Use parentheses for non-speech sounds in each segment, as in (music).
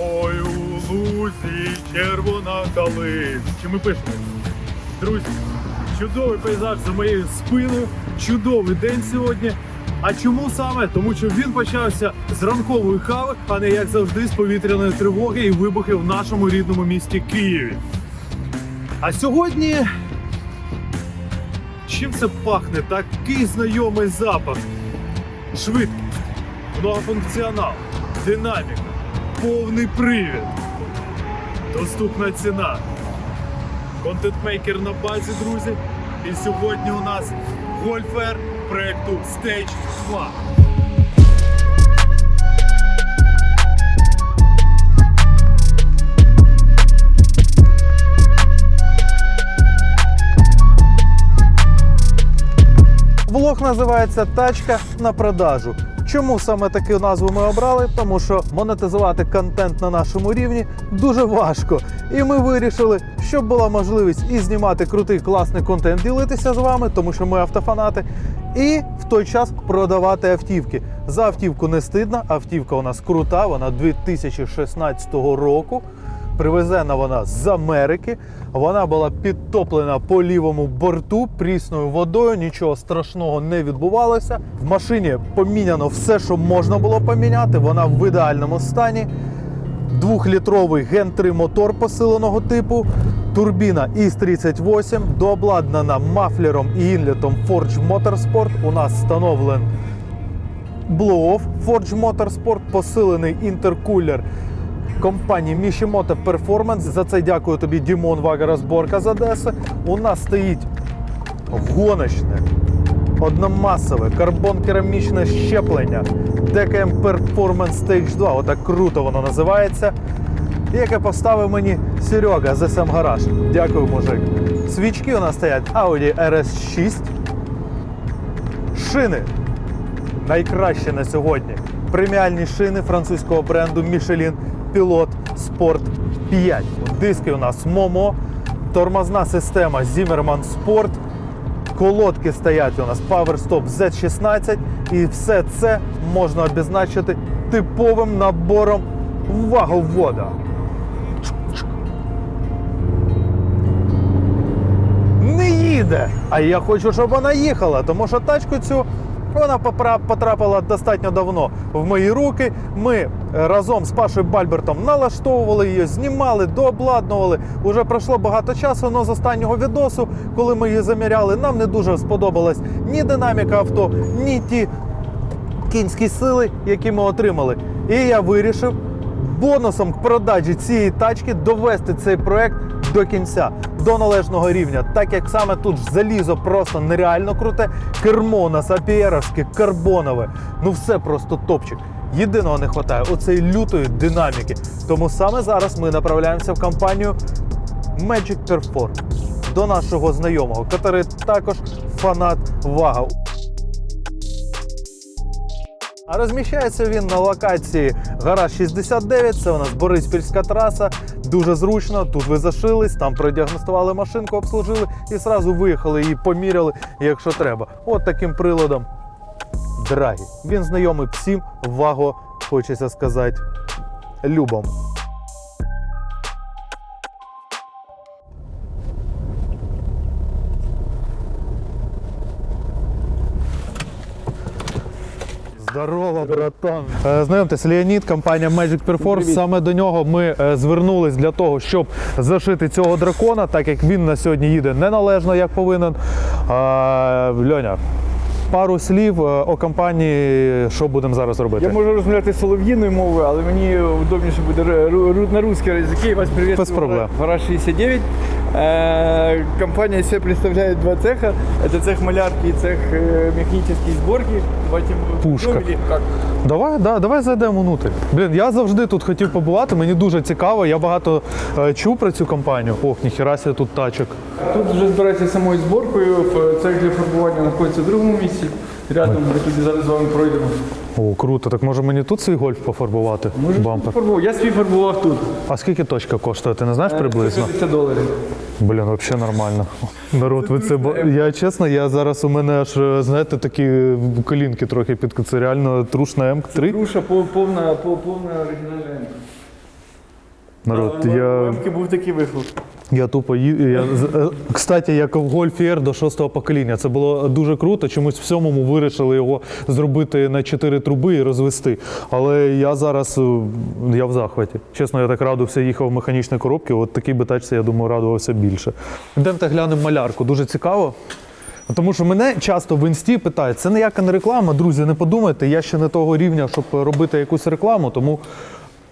Ой, у лузі червона калина. Чи ми пишемо? Друзі, чудовий пейзаж за моєю спиною, чудовий день сьогодні. А чому саме? Тому що він почався з ранкової кави, а не як завжди з повітряної тривоги і вибухи в нашому рідному місті Києві. А сьогодні чим це пахне? Такий знайомий запах. Швидкість, многофункціонал, динаміка, повний привід, доступна ціна. Контентмейкер на базі, друзі. І сьогодні у нас гольфер проекту Stage 2. Влог називається Тачка на продажу. Чому саме таку назву ми обрали? Тому що монетизувати контент на нашому рівні дуже важко. І ми вирішили, щоб була можливість і знімати крутий класний контент, ділитися з вами, тому що ми автофанати, і в той час продавати автівки. За автівку не стидно, автівка у нас крута, вона 2016 року. Привезена вона з Америки. Вона була підтоплена по лівому борту прісною водою. Нічого страшного не відбувалося. В машині поміняно все, що можна було поміняти. Вона в ідеальному стані. Двохлітровий Gen 3 мотор посиленого типу. Турбіна ІС-38 дообладнана мафлером і інлетом Forge Motorsport. У нас встановлений Blow-Off Forge Motorsport, посилений інтеркулер компанії Mishimoto Performance. За це дякую тобі, Дімон Вага розборка з Одеси. У нас стоїть гоночне, одномасове карбон-керамічне щеплення DKM Performance Stage 2. Отак круто воно називається. Яке поставив мені Серега з SM Garage. Дякую, мужик. Свічки у нас стоять Audi RS6. Шини найкраще на сьогодні. Преміальні шини французького бренду Michelin Pilot Sport 5. Диски у нас Momo, тормозна система Zimmermann Sport. Колодки стоять у нас PowerStop Z16 і все це можна обізначити типовим набором ваговода. не їде. А я хочу, щоб вона їхала, тому що тачку цю вона потрапила достатньо давно в мої руки. Ми е, разом з Пашою Бальбертом налаштовували її, знімали, дообладнували. Уже пройшло багато часу, але з останнього відосу, коли ми її заміряли, нам не дуже сподобалась ні динаміка авто, ні ті кінські сили, які ми отримали. І я вирішив бонусом к продажі цієї тачки довести цей проект до кінця, до належного рівня, так як саме тут залізо просто нереально круте, кермо у нас апієровське, карбонове, ну все просто топчик. Єдиного не вистачає оцеї лютої динаміки. Тому саме зараз ми направляємося в компанію Magic Performance до нашого знайомого, який також фанат вага. А розміщається він на локації Гараж 69. Це у нас Бориспільська траса. Дуже зручно. Тут ви зашились, там продіагностували машинку, обслужили і зразу виїхали її поміряли, якщо треба. От таким приладом. Драгі. Він знайомий всім ваго, хочеться сказати, любом. Здорово, братан. Е, Знайомтесь, Леонід, компанія Magic Perforce. Саме до нього ми е, звернулись для того, щоб зашити цього дракона, так як він на сьогодні їде неналежно, як повинен. Льоня, пару слів е, о компанії, що будемо зараз робити. Я можу розмовляти солов'їною мовою, але мені удобніше буде ру- ру- на русській язикі. Вас привіт. Без проблем. Гараж 69. Е, компания себе представляет два цеха. Это цех малярки и цех э, механической сборки. Давайте мы Пушка. ну, или как? Давай, да, давай зайдемо внутрь. Блін, я завжди тут хотів побувати, мені дуже цікаво. Я багато е, чув про цю компанію. Ох, ніхіра себе тут тачок. Тут вже збирається самою зборкою. В- Цех для фарбування знаходиться в другому місці. Рядом ми туди зараз з вами пройдемо. О, круто. Так може мені тут свій гольф пофарбувати? Може, Бампер. фарбував. Я свій фарбував тут. А скільки точка коштує? Ти не знаєш приблизно? 50 доларів. Блін, взагалі нормально. Народ, ви це я чесно, я зараз у мене аж е, знаєте такі колінки трохи під це реально трушна М3. Груша пов- повна, пов- повна оригінальна. Народ, я, Мемки був такий вихлоп. я тупо ї- я, з- е, Кстати, як в Golf R до шостого покоління. Це було дуже круто. Чомусь в сьомому вирішили його зробити на чотири труби і розвести. Але я зараз е, я в захваті. Чесно, я так радувався, їхав в механічній коробці. От такий би тачці, я думаю, радувався більше. Йдемте глянемо малярку. Дуже цікаво. Тому що мене часто в інсті питають, це ніяка не реклама, друзі, не подумайте, я ще не того рівня, щоб робити якусь рекламу, тому.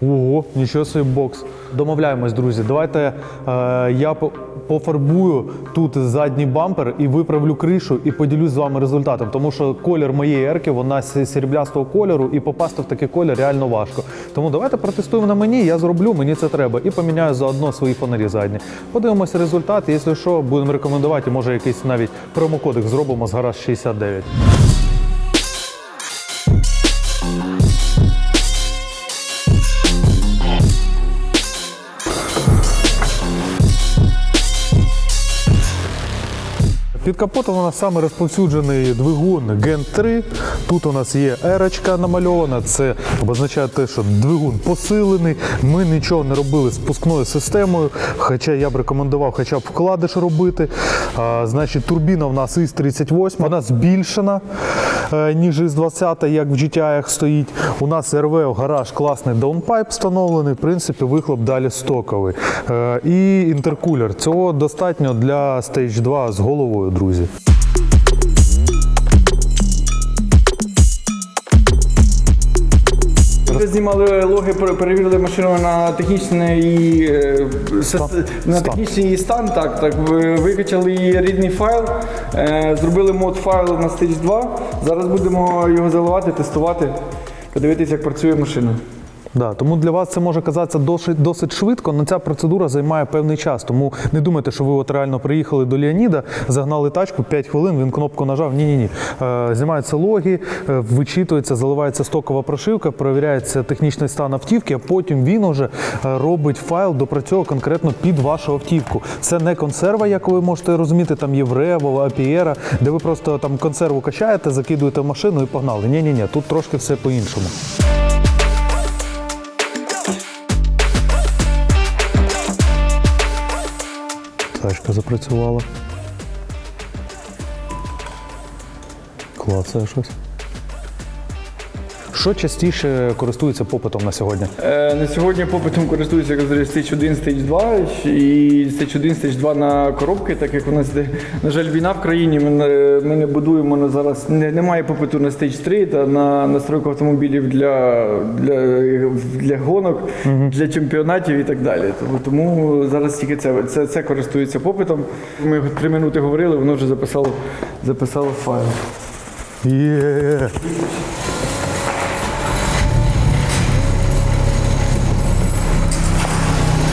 Ого, нічого собі бокс. Домовляємось, друзі. Давайте е, я пофарбую тут задній бампер і виправлю кришу і поділюсь з вами результатом. Тому що колір моєї ерки, вона сріблястого кольору, і попасти в такий колір реально важко. Тому давайте протестуємо на мені, я зроблю, мені це треба. І поміняю заодно свої фонарі задні. Подивимося результат. Якщо що, будемо рекомендувати, може якийсь навіть промокодик зробимо з гараж 69. Під капотом у нас саме розповсюджений двигун Gen 3. Тут у нас є ерочка намальована. Це означає те, що двигун посилений. Ми нічого не робили з пускною системою. Хоча я б рекомендував хоча б вкладиш робити. А, значить, турбіна у нас із 38, вона збільшена, е, ніж із 20, як в GTI стоїть. У нас РВ гараж класний даунпайп встановлений. В принципі, вихлоп далі стоковий. Е, І інтеркулер. Цього достатньо для Stage 2 з головою, друзі. Ми знімали логи, перевірили машину на технічний, е, сес- на Стан. технічний стан. Так, так, викачали її рідний файл, е, зробили мод файлу на Stage 2. Зараз будемо його заливати, тестувати, подивитися, як працює машина. Да, тому для вас це може казатися досить, досить швидко, але ця процедура займає певний час. Тому не думайте, що ви от реально приїхали до Леоніда, загнали тачку 5 хвилин, він кнопку нажав. Ні, ні, ні. Е, знімаються логи, е, вичитується, заливається стокова прошивка, перевіряється технічний стан автівки, а потім він уже е, робить файл, допрацьовує конкретно під вашу автівку. Це не консерва, як ви можете розуміти, там Єврево, Апієра, де ви просто там консерву качаєте, закидуєте в машину і погнали. Ні, ні, ні, тут трошки все по-іншому. Тачка запрацювала. Клацає щось. Що частіше користується попитом на сьогодні? Е, На сьогодні попитом користуються Stage 1, Stage 2 і Stage 1, Stage 2 на коробки, так як у нас, на жаль, війна в країні, ми не, ми не будуємо на зараз, не, немає попиту на Stage 3 та на настройку автомобілів для, для, для гонок, для чемпіонатів і так далі. Тому, тому зараз тільки це, це, це користується попитом. Ми три минути говорили, воно вже записало, записало файл. Є.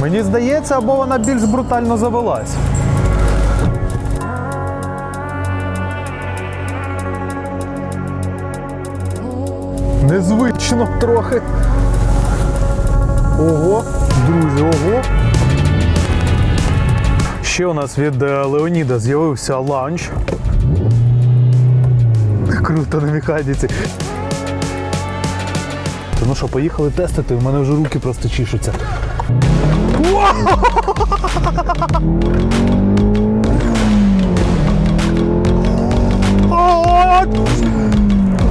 Мені здається, або вона більш брутально завелась. Незвично трохи. Ого, друзі, ого. Ще у нас від е, Леоніда з'явився ланч. Круто на механіці. Ну що, поїхали тестити, у мене вже руки просто чішуться.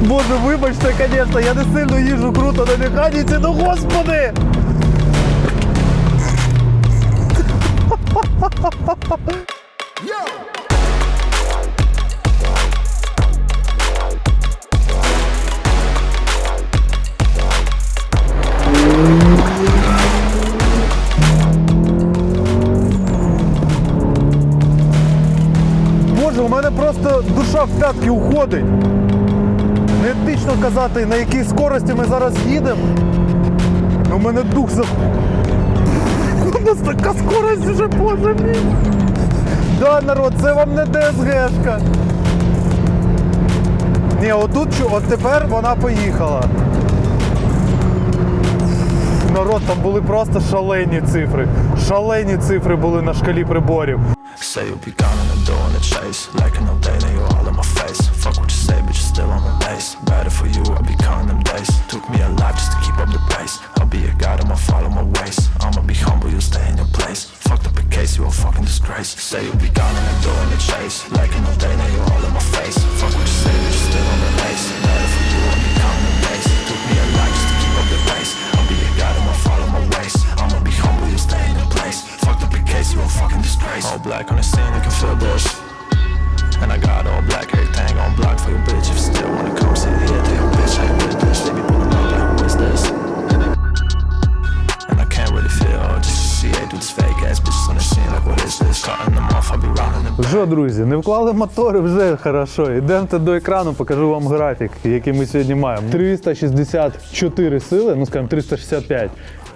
Боже, вибачте, звісно, я не сильно їжу круто на механіці, ну господи! Боже, у мене просто душа в п'ятки уходить. Неетично казати, на якій скорості ми зараз їдемо. Ну, У мене дух за. (laughs) У нас така скорость вже, боже мій. Да, народ, це вам не ДСГшка. Ні, отут от тепер вона поїхала. Народ, там були просто шалені цифри. Шалені цифри були на шкалі приборів. Say Like an old day, now you all in my face. Fuck what you say, but you're still on my base. Better for you, I'll be counting them days. Took me a lot just to keep up the pace. I'll be a god, I'ma follow my ways. I'ma be humble, you stay in your place. Fucked up a case, you a fucking disgrace. Say you'll be gone and I'm doing the chase. Друзі, не вклали мотори вже хорошо. Йдемте до екрану, покажу вам графік, який ми сьогодні маємо. 364 сили, ну скажімо, 365.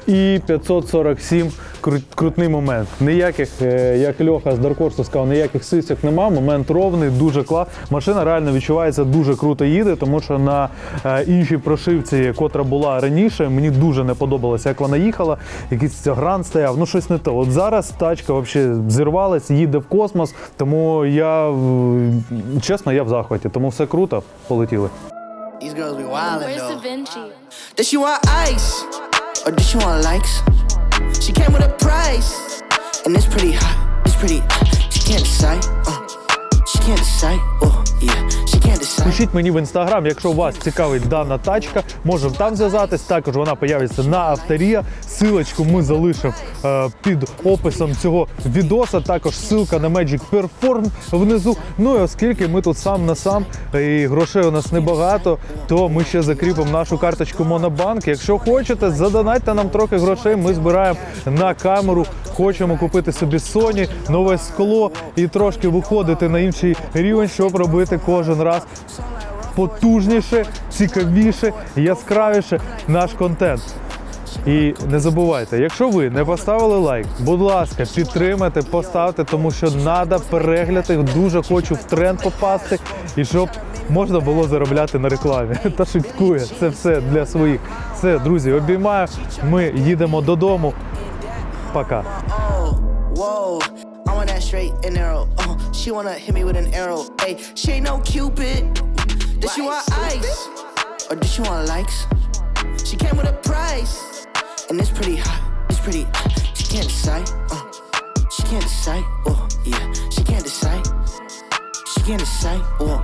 І 547 кру- крутний момент. Ніяких, е, як Льоха з Даркорсу сказав, ніяких сисок нема. Момент ровний, дуже клас. Машина реально відчувається дуже круто їде, тому що на е, іншій прошивці, котра була раніше, мені дуже не подобалося, як вона їхала. Якийсь гран стояв, ну щось не то. От зараз тачка взагалі зірвалась, їде в космос. Тому я чесно, я в захваті. Тому все круто, полетіли. These girls be wildin' Where's. Da Vinci? Does she want ice? Or does she want likes? She came with a price. And it's pretty hot. It's pretty. She can't decide. Uh, she can't decide. Oh, yeah. Пишіть мені в інстаграм, якщо вас цікавить дана тачка, можемо там зв'язатись. Також вона появиться на авторія. Силочку ми залишимо е, під описом цього відоса. Також ссылка на Magic Perform внизу. Ну і оскільки ми тут сам на сам і грошей у нас небагато, то ми ще закріпимо нашу карточку Монобанк. Якщо хочете, задонайте нам трохи грошей. Ми збираємо на камеру. Хочемо купити собі Sony, нове скло і трошки виходити на інший рівень, щоб робити кожен раз потужніше, цікавіше, яскравіше наш контент. І не забувайте, якщо ви не поставили лайк, будь ласка, підтримайте, поставте, тому що треба перегляди. Дуже хочу в тренд попасти і щоб можна було заробляти на рекламі. (laughs) Та шуткує, це все для своїх. Все, друзі, обіймаю. Ми їдемо додому. Пока. Straight and narrow. Oh, she wanna hit me with an arrow. Hey, she ain't no Cupid. Does she want ice? Or does she want likes? She came with a price. And it's pretty hot. It's pretty. She can't decide. Uh, she can't decide. Oh, yeah. She can't decide. She can't decide. Oh,